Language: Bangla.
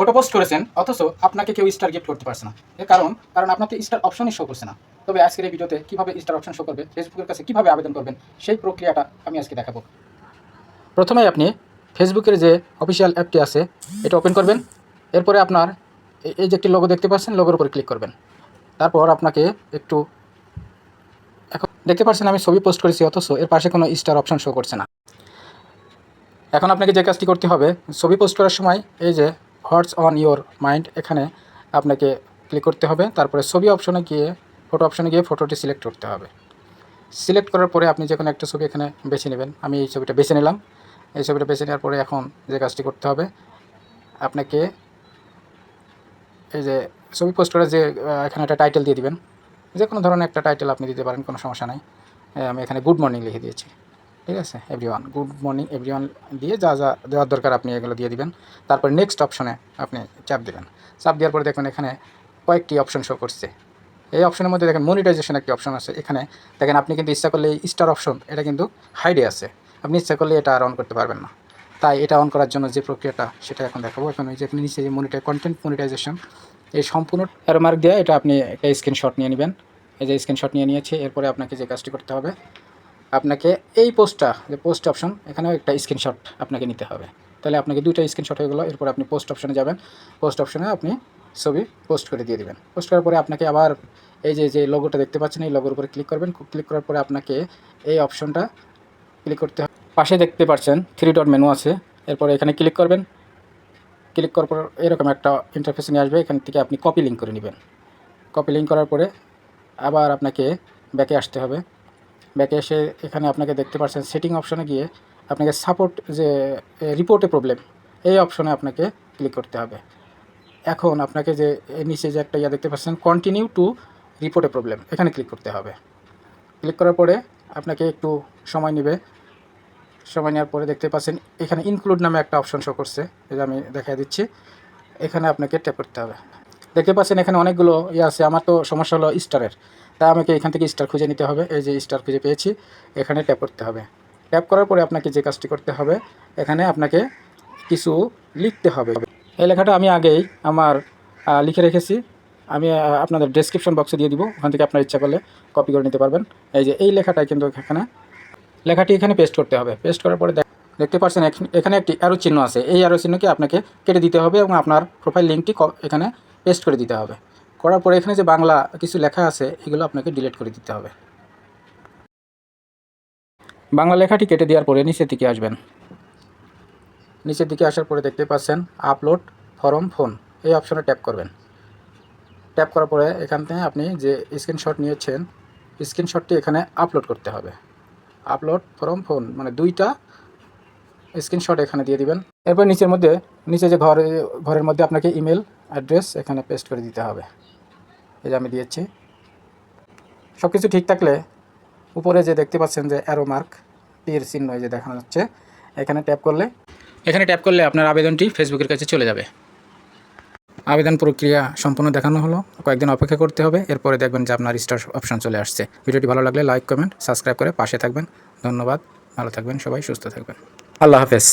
ফটো পোস্ট করেছেন, অথচ আপনাকে কেউ স্টার গিফট করতে পারছে না। এর কারণ কারণ আপনাকে স্টার অপশনই শো করছে না। তবে আজকের এই ভিডিওতে কীভাবে স্টার অপশন শো করবে ফেসবুকের কাছে কীভাবে আবেদন করবেন, সেই প্রক্রিয়াটা আমি আজকে দেখাবো। প্রথমে আপনি ফেসবুকের যে অফিসিয়াল অ্যাপটি আছে, এটা ওপেন করবেন। এরপরে আপনার এই- যে একটি লোগো দেখতে পাচ্ছেন লোগোর উপরে ক্লিক করবেন। তারপর আপনাকে একটু এখন দেখতে পাচ্ছেন, আমি ছবি পোস্ট করেছি, অথচ এর পাশে কোনো স্টার অপশন শো করছে না। এখন আপনাকে যে কাজটি করতে হবে, ছবি পোস্ট করার সময় এই যে হোয়াটস অন ইওর মাইন্ড এখানে আপনাকে ক্লিক করতে হবে। তারপরে ছবি অপশনে গিয়ে ফটো অপশনে গিয়ে ফটোটি সিলেক্ট করতে হবে। সিলেক্ট করার পরে আপনি যে কোনো একটা ছবি এখানে বেছে নেবেন। আমি এই ছবিটা বেছে নিলাম। এই ছবিটা বেছে নেওয়ার পরে এখন যে কাজটি করতে হবে, আপনাকে এই যে ছবি পোস্ট করে যে এখানে একটা টাইটেল দিয়ে দিবেন। যে কোনো ধরনের একটা টাইটেল আপনি দিতে পারেন, কোনো সমস্যা নাই। আমি এখানে গুড মর্নিং লিখে দিয়েছি। ঠিক আছে এভরিওয়ান গুড মর্নিং এভরিওয়ান দিয়ে যা যা দেওয়ার দরকার আপনি এগুলো দিয়ে দিবেন। তারপর নেক্সট অপশনে আপনি চাপ দেবেন। চাপ দেওয়ার পরে দেখবেন এখানে কয়েকটি অপশন শো করছে। এই অপশনের মধ্যে দেখেন মনিটাইজেশন একটি অপশন আছে। এখানে দেখেন আপনি কিন্তু ইচ্ছা করলে স্টার অপশন এটা কিন্তু হাইডে আছে। আপনি ইচ্ছা করলে এটা আর অন করতে পারবেন না। তাই এটা অন করার জন্য যে প্রক্রিয়াটা, সেটা এখন দেখাবো। এখন ওই যে এখানে নিচে যে মনিটাই কন্টেন্ট মনিটাইজেশন এই সম্পূর্ণ অ্যারো মার্ক দিয়ে এটা আপনি একটা স্ক্রিনশট নিয়ে নেবেন। এই যে স্ক্রিনশট নিয়ে নিয়েছে, এরপরে আপনাকে যে কাজটি করতে হবে আপনাকে এই পোস্টটা, যে পোস্ট অপশন, এখানেও একটা স্ক্রিনশট আপনাকে নিতে হবে। তাহলে আপনাকে দুইটা স্ক্রিনশট হয়ে গেলো, এরপর আপনি পোস্ট অপশনে যাবেন। পোস্ট অপশনে আপনি ছবি পোস্ট করে দিয়ে দেবেন। পোস্ট করার পরে আপনাকে আবার এই যে যে লোগোটা দেখতে পাচ্ছেন, এই লোগোর উপরে ক্লিক করবেন। ক্লিক করার পরে আপনাকে এই অপশনটা ক্লিক করতে হবে। পাশে দেখতে পাচ্ছেন থ্রি ডট মেনু আছে। এরপরে এখানে ক্লিক করবেন। ক্লিক করার পর এরকম একটা ইন্টারফেস নিয়ে আসবে, এখান থেকে আপনি কপি লিঙ্ক করে নেবেন। কপি লিঙ্ক করার পরে আবার আপনাকে ব্যাকে আসতে হবে। ব্যাকে এসে এখানে আপনাকে দেখতে পাচ্ছেন সেটিং অপশনে গিয়ে আপনাকে সাপোর্ট যে রিপোর্টে প্রবলেম, এই অপশনে আপনাকে ক্লিক করতে হবে। এখন আপনাকে যে নিচে যে একটা ইয়া দেখতে পাচ্ছেন কন্টিনিউ টু রিপোর্টে প্রবলেম এখানে ক্লিক করতে হবে। ক্লিক করার পরে আপনাকে একটু সময় নেবে। সময় নেওয়ার পরে দেখতে পাচ্ছেন, এখানে ইনক্লুড নামে একটা অপশন শো করছে এটা আমি দেখাই দিচ্ছি, এখানে আপনাকে ট্যাপ করতে হবে। দেখতে পাচ্ছেন এখানে অনেকগুলো ইয়ে আছে। আমার তো সমস্যা হলো স্টারের। তাই আমাকে এখান থেকে স্টার খুঁজে নিতে হবে। এই যে স্টার খুঁজে পেয়েছি, এখানে ট্যাপ করতে হবে। ট্যাপ করার পরে আপনাকে যে কাজটি করতে হবে, এখানে আপনাকে কিছু লিখতে হবে। এই লেখাটা আমি আগেই আমার লিখে রেখেছি। আমি আপনাদের ডেসক্রিপশন বক্সে দিয়ে দিব। ওখান থেকে আপনার ইচ্ছা করলে কপি করে নিতে পারবেন। এই যে, এই লেখাটাই কিন্তু এখানে। লেখাটি এখানে পেস্ট করতে হবে। পেস্ট করার পরে দেখ- দেখতে পাচ্ছেন এখ- এখানে একটি অ্যারো চিহ্ন আছে। এই অ্যারো চিহ্নকে আপনাকে কেটে দিতে হবে এবং আপনার প্রোফাইল লিঙ্কটি এখানে পেস্ট করে দিতে হবে। করার পরে এখানে যে বাংলা কিছু লেখা আছে, এগুলো আপনাকে ডিলিট করে দিতে হবে। বাংলা লেখাটি কেটে দেওয়ার পরে নিচের দিকে আসবেন। নিচের দিকে আসার পরে দেখতে পাচ্ছেন আপলোড ফরম ফোন এই অপশনে ট্যাপ করবেন। ট্যাপ করার পরে এখান থেকে আপনি যে স্ক্রিনশট নিয়েছেন স্ক্রিনশটটি এখানে আপলোড করতে হবে। আপলোড ফরম ফোন মানে দুইটা স্ক্রিনশট এখানে দিয়ে দিবেন। এরপর নিচের মধ্যে, নিচে যে ঘরে, ঘরের মধ্যে আপনাকে ইমেল অ্যাড্রেস এখানে পেস্ট করে দিতে হবে। এই যে আমি দিয়েছি। সব কিছু ঠিক থাকলে উপরে যে দেখতে পাচ্ছেন যে অ্যারো মার্ক তীর চিহ্ন এই যে দেখানো যাচ্ছে এখানে ট্যাপ করলে এখানে ট্যাপ করলে আপনার আবেদনটি ফেসবুকের কাছে চলে যাবে। আবেদন প্রক্রিয়া সম্পূর্ণ দেখানো হলো। কয়েকদিন অপেক্ষা করতে হবে, এরপরে দেখবেন যে আপনার স্টার অপশন চলে আসছে। ভিডিওটি ভালো লাগলে লাইক কমেন্ট সাবস্ক্রাইব করে পাশে থাকবেন। ধন্যবাদ, ভালো থাকবেন সবাই, সুস্থ থাকবেন। আল্লাহ হাফেজ।